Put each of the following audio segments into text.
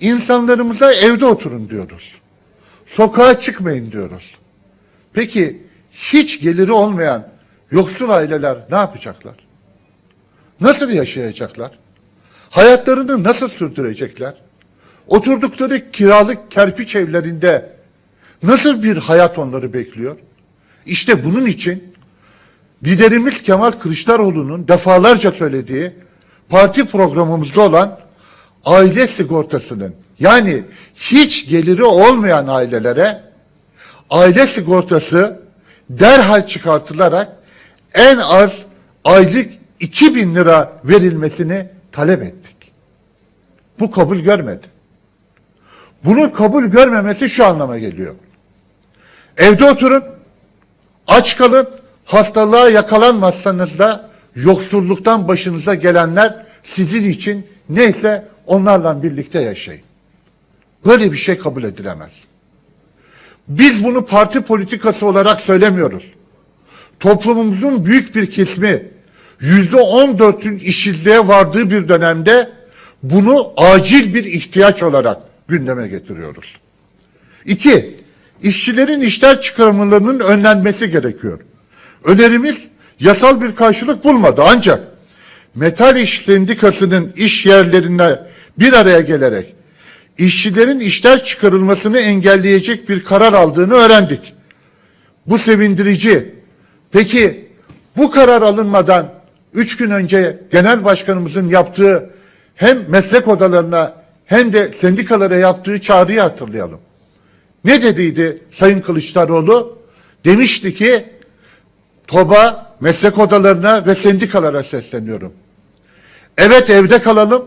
İnsanlarımıza evde oturun diyoruz. Sokağa çıkmayın diyoruz. Peki hiç geliri olmayan yoksul aileler ne yapacaklar? Nasıl yaşayacaklar? Hayatlarını nasıl sürdürecekler? Oturdukları kiralık kerpiç evlerinde nasıl bir hayat onları bekliyor? İşte bunun için liderimiz Kemal Kılıçdaroğlu'nun defalarca söylediği parti programımızda olan aile sigortasının yani hiç geliri olmayan ailelere aile sigortası derhal çıkartılarak en az aylık 2000 lira verilmesini talep ettik. Bu kabul görmedi. Bunun kabul görmemesi şu anlama geliyor. Evde oturun, aç kalın, hastalığa yakalanmazsanız da yoksulluktan başınıza gelenler sizin için neyse onlarla birlikte yaşayın. Böyle bir şey kabul edilemez. Biz bunu parti politikası olarak söylemiyoruz. Toplumumuzun büyük bir kesimi yüzde on dörtün işsizliğe vardığı bir dönemde bunu acil bir ihtiyaç olarak gündeme getiriyoruz. İki, işçilerin işler çıkarmalarının önlenmesi gerekiyor. Önerimiz yasal bir karşılık bulmadı ancak Metal İş Sendikası'nın iş yerlerine bir araya gelerek işçilerin işler çıkarılmasını engelleyecek bir karar aldığını öğrendik. Bu sevindirici. Peki bu karar alınmadan üç gün önce genel başkanımızın yaptığı hem meslek odalarına hem de sendikalara yaptığı çağrıyı hatırlayalım. Ne dediydi Sayın Kılıçdaroğlu? Demişti ki TOB'a, meslek odalarına ve sendikalara sesleniyorum. Evet evde kalalım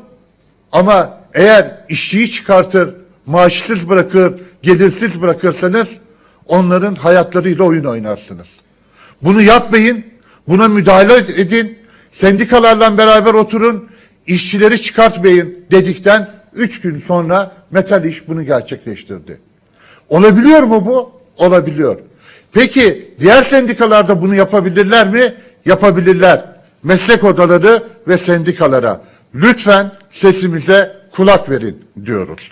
ama eğer işçiyi çıkartır, maaşsız bırakır, gelirsiz bırakırsanız onların hayatlarıyla oyun oynarsınız. Bunu yapmayın, buna müdahale edin, sendikalarla beraber oturun, işçileri çıkartmayın dedikten üç gün sonra Metal İş bunu gerçekleştirdi. Olabiliyor mu bu? Olabiliyor. Peki diğer sendikalarda bunu yapabilirler mi? Yapabilirler. Meslek odaları ve sendikalara lütfen sesimize kulak verin diyoruz.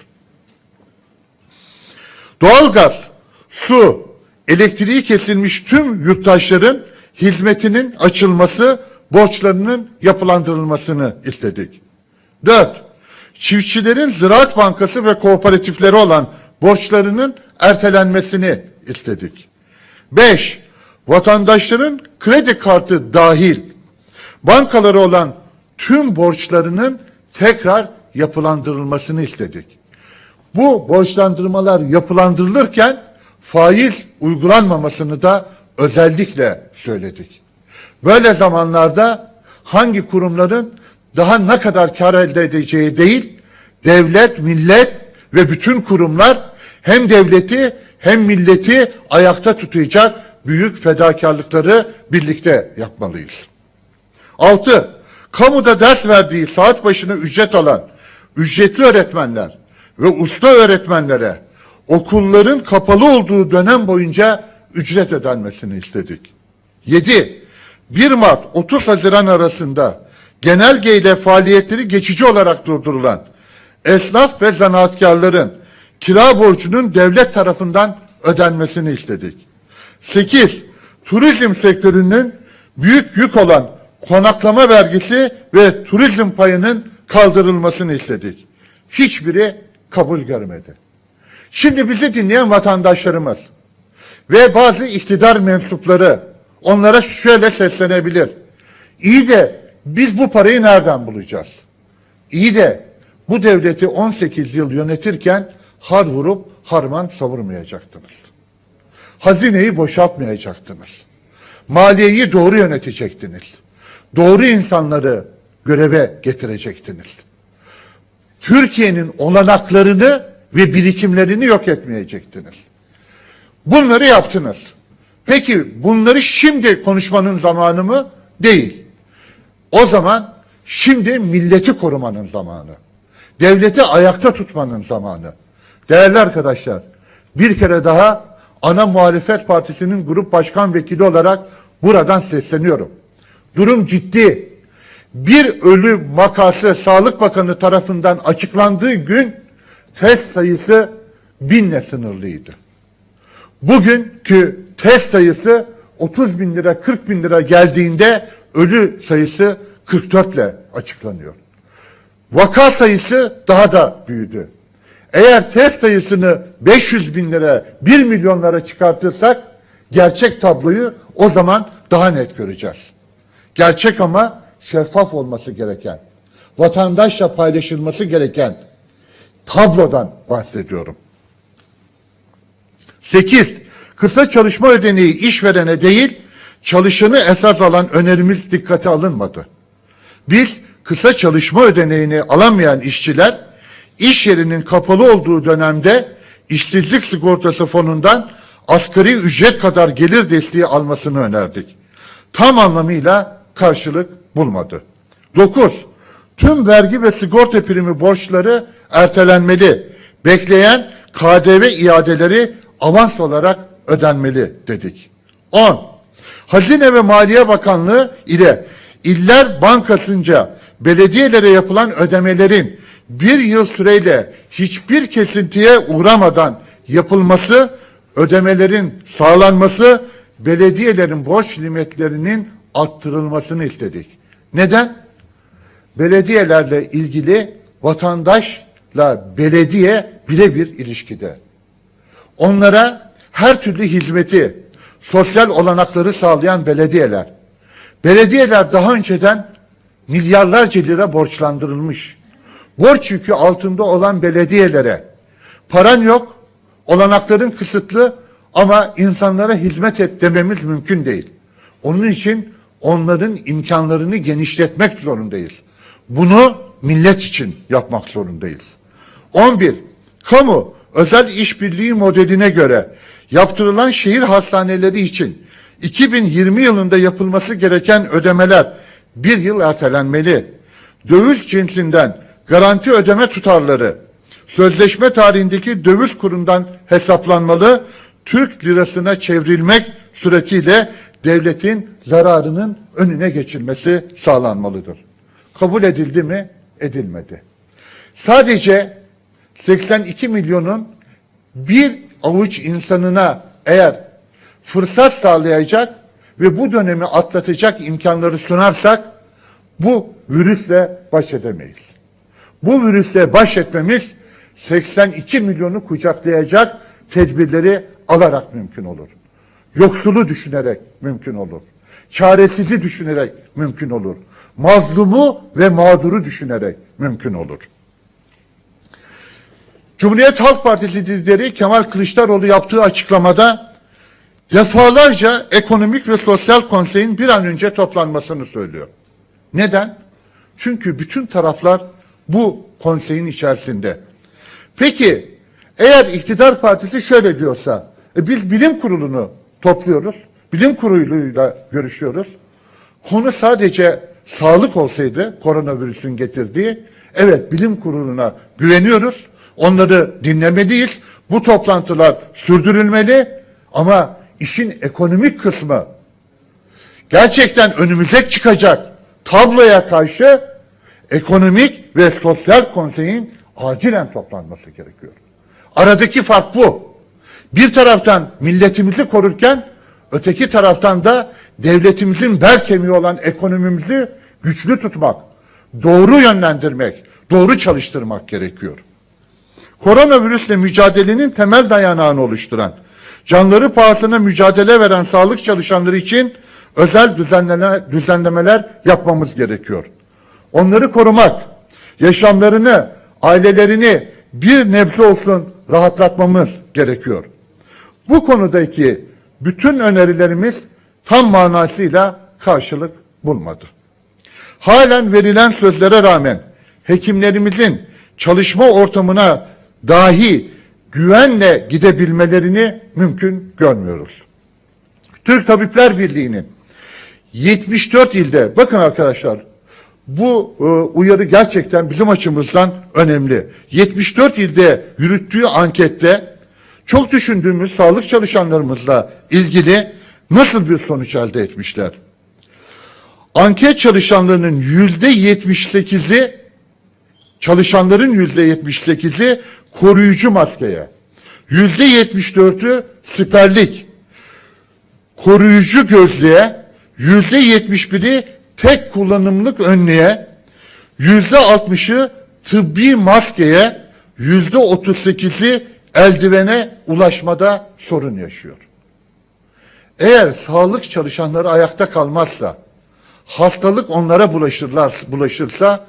Doğalgaz, su, elektriği kesilmiş tüm yurttaşların hizmetinin açılması, borçlarının yapılandırılmasını istedik. Dört, çiftçilerin Ziraat Bankası ve kooperatifleri olan borçlarının ertelenmesini istedik. Beş, vatandaşların kredi kartı dahil bankaları olan tüm borçlarının tekrar yapılandırılmasını istedik. Bu borçlandırmalar yapılandırılırken faiz uygulanmamasını da özellikle söyledik. Böyle zamanlarda hangi kurumların daha ne kadar kar elde edeceği değil, devlet, millet ve bütün kurumlar hem devleti hem milleti ayakta tutacak büyük fedakarlıkları birlikte yapmalıyız. Altı, kamuda ders verdiği saat başına ücret alan ücretli öğretmenler ve usta öğretmenlere okulların kapalı olduğu dönem boyunca ücret ödenmesini istedik. 7. 1 Mart 30 Haziran arasında genelge ile faaliyetleri geçici olarak durdurulan esnaf ve zanaatkarların kira borcunun devlet tarafından ödenmesini istedik. 8. Turizm sektörünün büyük yük olan konaklama vergisi ve turizm payının kaldırılmasını istedik. Hiçbiri kabul görmedi. Şimdi bizi dinleyen vatandaşlarımız ve bazı iktidar mensupları onlara şöyle seslenebilir. İyi de biz bu parayı nereden bulacağız? İyi de bu devleti 18 yıl yönetirken har vurup harman savurmayacaktınız. Hazineyi boşaltmayacaktınız. Maliyeyi doğru yönetecektiniz. Doğru insanları göreve getirecektiniz. Türkiye'nin olanaklarını ve birikimlerini yok etmeyecektiniz. Bunları yaptınız. Peki bunları şimdi konuşmanın zamanı mı? Değil. O zaman şimdi milleti korumanın zamanı. Devleti ayakta tutmanın zamanı. Değerli arkadaşlar, bir kere daha ana muhalefet partisinin grup başkan vekili olarak buradan sesleniyorum. Durum ciddi. Bir ölü makası Sağlık Bakanı tarafından açıklandığı gün test sayısı binle sınırlıydı. Bugünkü test sayısı 30 bin lira 40 bin lira geldiğinde ölü sayısı 44 ile açıklanıyor. Vaka sayısı daha da büyüdü. Eğer test sayısını 500 bin lira 1 milyonlara çıkartırsak gerçek tabloyu o zaman daha net göreceğiz. Gerçek ama şeffaf olması gereken, vatandaşla paylaşılması gereken tablodan bahsediyorum. 8. Kısa çalışma ödeneği işverene değil, çalışanı esas alan önerimiz dikkate alınmadı. Biz kısa çalışma ödeneğini alamayan işçiler iş yerinin kapalı olduğu dönemde işsizlik sigortası fonundan asgari ücret kadar gelir desteği almasını önerdik. Tam anlamıyla karşılık bulmadı. 9. Tüm vergi ve sigorta primi borçları ertelenmeli. Bekleyen KDV iadeleri avans olarak ödenmeli dedik. 10. Hazine ve Maliye Bakanlığı ile İller Bankası'nca belediyelere yapılan ödemelerin bir yıl süreyle hiçbir kesintiye uğramadan yapılması, ödemelerin sağlanması, belediyelerin borç limitlerinin arttırılmasını istedik. Neden? Belediyelerle ilgili vatandaşla belediye birebir ilişkide. Onlara her türlü hizmeti, sosyal olanakları sağlayan belediyeler. Belediyeler daha önceden milyarlarca lira borçlandırılmış. Borç yükü altında olan belediyelere paran yok, olanakların kısıtlı ama insanlara hizmet et dememiz mümkün değil. Onun için onların imkanlarını genişletmek zorundayız. Bunu millet için yapmak zorundayız. 11. Kamu özel işbirliği modeline göre yaptırılan şehir hastaneleri için 2020 yılında yapılması gereken ödemeler bir yıl ertelenmeli. Döviz cinsinden garanti ödeme tutarları sözleşme tarihindeki döviz kurundan hesaplanmalı, Türk lirasına çevrilmek suretiyle devletin zararının önüne geçilmesi sağlanmalıdır. Kabul edildi mi? Edilmedi. Sadece 82 milyonun bir avuç insanına eğer fırsat sağlayacak ve bu dönemi atlatacak imkanları sunarsak bu virüsle baş edemeyiz. Bu virüsle baş etmemiz 82 milyonu kucaklayacak tedbirleri alarak mümkün olur. Yoksulu düşünerek mümkün olur. Çaresizi düşünerek mümkün olur. Mazlumu ve mağduru düşünerek mümkün olur. Cumhuriyet Halk Partisi lideri Kemal Kılıçdaroğlu yaptığı açıklamada defalarca ekonomik ve sosyal konseyin bir an önce toplanmasını söylüyor. Neden? Çünkü bütün taraflar bu konseyin içerisinde. Peki eğer iktidar partisi şöyle diyorsa e biz bilim kurulunu topluyoruz. Bilim kuruluyla görüşüyoruz. Konu sadece sağlık olsaydı koronavirüsün getirdiği evet bilim kuruluna güveniyoruz. Onları dinlemeliyiz. Bu toplantılar sürdürülmeli ama işin ekonomik kısmı gerçekten önümüze çıkacak tabloya karşı ekonomik ve sosyal konseyin acilen toplanması gerekiyor. Aradaki fark bu. Bir taraftan milletimizi korurken öteki taraftan da devletimizin bel kemiği olan ekonomimizi güçlü tutmak, doğru yönlendirmek, doğru çalıştırmak gerekiyor. Koronavirüsle mücadelenin temel dayanağını oluşturan, canları pahasına mücadele veren sağlık çalışanları için özel düzenleme, düzenlemeler yapmamız gerekiyor. Onları korumak, yaşamlarını, ailelerini bir nebze olsun rahatlatmamız gerekiyor. Bu konudaki bütün önerilerimiz tam manasıyla karşılık bulmadı. Halen verilen sözlere rağmen hekimlerimizin çalışma ortamına dahi güvenle gidebilmelerini mümkün görmüyoruz. Türk Tabipler Birliği'nin 74 ilde bakın arkadaşlar bu e, uyarı gerçekten bizim açımızdan önemli. 74 ilde yürüttüğü ankette çok düşündüğümüz sağlık çalışanlarımızla ilgili nasıl bir sonuç elde etmişler? Anket çalışanlarının yüzde 78'i çalışanların yüzde yetmiş sekizi koruyucu maskeye, yüzde yetmiş dörtü siperlik, koruyucu gözlüğe, yüzde yetmiş biri tek kullanımlık önlüğe, yüzde altmışı tıbbi maskeye, yüzde otuz sekizi eldivene ulaşmada sorun yaşıyor. Eğer sağlık çalışanları ayakta kalmazsa, hastalık onlara bulaşırlar, bulaşırsa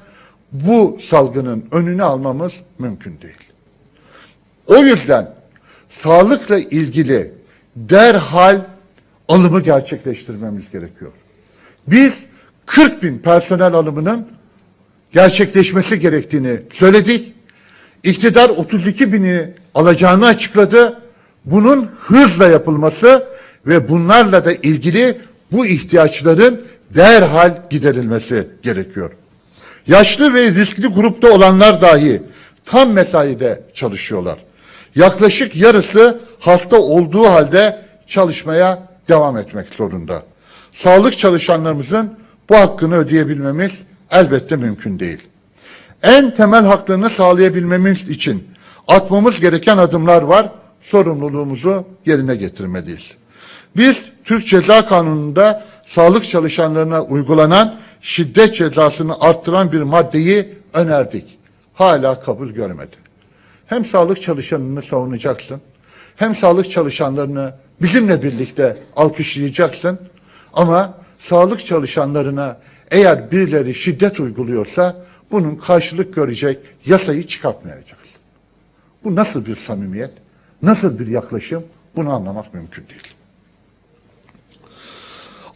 bu salgının önünü almamız mümkün değil. O yüzden sağlıkla ilgili derhal alımı gerçekleştirmemiz gerekiyor. Biz 40 bin personel alımının gerçekleşmesi gerektiğini söyledik. İktidar 32 bini alacağını açıkladı. Bunun hızla yapılması ve bunlarla da ilgili bu ihtiyaçların derhal giderilmesi gerekiyor. Yaşlı ve riskli grupta olanlar dahi tam mesaide çalışıyorlar. Yaklaşık yarısı hasta olduğu halde çalışmaya devam etmek zorunda. Sağlık çalışanlarımızın bu hakkını ödeyebilmemiz elbette mümkün değil. En temel haklarını sağlayabilmemiz için atmamız gereken adımlar var. Sorumluluğumuzu yerine getirmeliyiz. Biz Türk Ceza Kanunu'nda sağlık çalışanlarına uygulanan şiddet cezasını arttıran bir maddeyi önerdik. Hala kabul görmedi. Hem sağlık çalışanını savunacaksın, hem sağlık çalışanlarını bizimle birlikte alkışlayacaksın. Ama sağlık çalışanlarına eğer birileri şiddet uyguluyorsa bunun karşılık görecek yasayı çıkartmayacaksın. Bu nasıl bir samimiyet, nasıl bir yaklaşım bunu anlamak mümkün değil.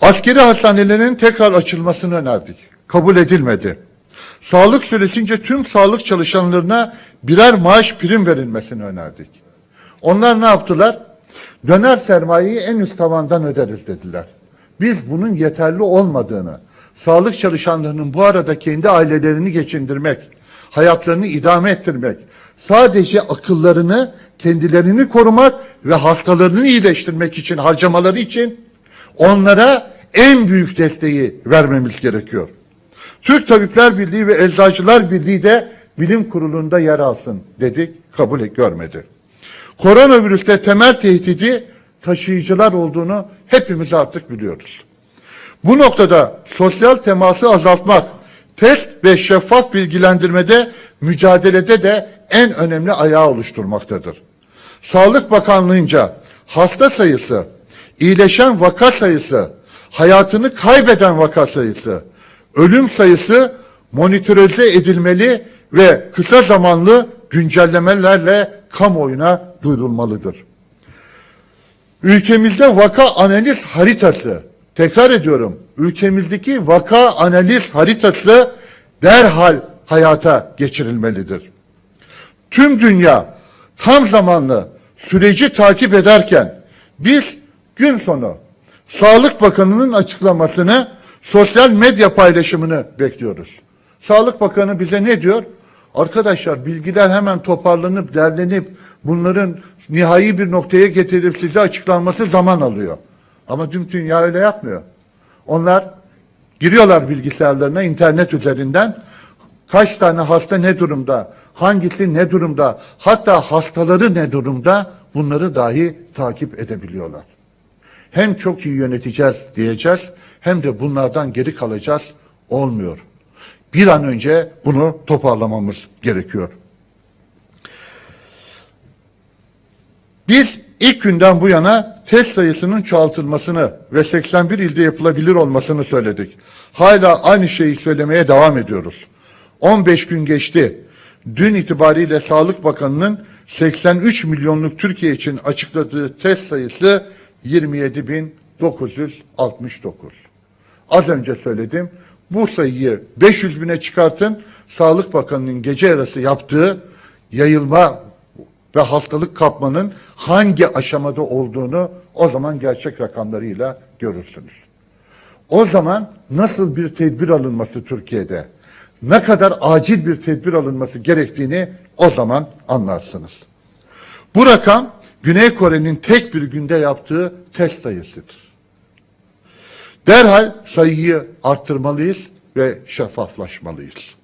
Askeri hastanelerin tekrar açılmasını önerdik. Kabul edilmedi. Sağlık süresince tüm sağlık çalışanlarına birer maaş prim verilmesini önerdik. Onlar ne yaptılar? Döner sermayeyi en üst tavandan öderiz dediler. Biz bunun yeterli olmadığını, sağlık çalışanlarının bu arada kendi ailelerini geçindirmek, hayatlarını idame ettirmek, sadece akıllarını, kendilerini korumak ve hastalarını iyileştirmek için harcamaları için onlara en büyük desteği vermemiz gerekiyor. Türk Tabipler Birliği ve Eczacılar Birliği de bilim kurulunda yer alsın dedik, kabul görmedi. Koronavirüste temel tehdidi taşıyıcılar olduğunu hepimiz artık biliyoruz. Bu noktada sosyal teması azaltmak, test ve şeffaf bilgilendirmede, mücadelede de en önemli ayağı oluşturmaktadır. Sağlık Bakanlığı'nca hasta sayısı, iyileşen vaka sayısı, hayatını kaybeden vaka sayısı, ölüm sayısı monitörize edilmeli ve kısa zamanlı güncellemelerle kamuoyuna duyurulmalıdır. Ülkemizde vaka analiz haritası, tekrar ediyorum, ülkemizdeki vaka analiz haritası derhal hayata geçirilmelidir. Tüm dünya tam zamanlı süreci takip ederken biz gün sonu Sağlık Bakanı'nın açıklamasını, sosyal medya paylaşımını bekliyoruz. Sağlık Bakanı bize ne diyor? Arkadaşlar bilgiler hemen toparlanıp, derlenip, bunların nihai bir noktaya getirip size açıklanması zaman alıyor. Ama tüm dünya öyle yapmıyor. Onlar giriyorlar bilgisayarlarına internet üzerinden kaç tane hasta ne durumda, hangisi ne durumda, hatta hastaları ne durumda bunları dahi takip edebiliyorlar. Hem çok iyi yöneteceğiz diyeceğiz hem de bunlardan geri kalacağız olmuyor. Bir an önce bunu toparlamamız gerekiyor. Biz ilk günden bu yana test sayısının çoğaltılmasını ve 81 ilde yapılabilir olmasını söyledik. Hala aynı şeyi söylemeye devam ediyoruz. 15 gün geçti. Dün itibariyle Sağlık Bakanı'nın 83 milyonluk Türkiye için açıkladığı test sayısı 27.969. Az önce söyledim. Bu sayıyı 500 bine çıkartın. Sağlık Bakanı'nın gece yarısı yaptığı yayılma ve hastalık kapmanın hangi aşamada olduğunu o zaman gerçek rakamlarıyla görürsünüz. O zaman nasıl bir tedbir alınması Türkiye'de, ne kadar acil bir tedbir alınması gerektiğini o zaman anlarsınız. Bu rakam Güney Kore'nin tek bir günde yaptığı test sayısıdır. Derhal sayıyı arttırmalıyız ve şeffaflaşmalıyız.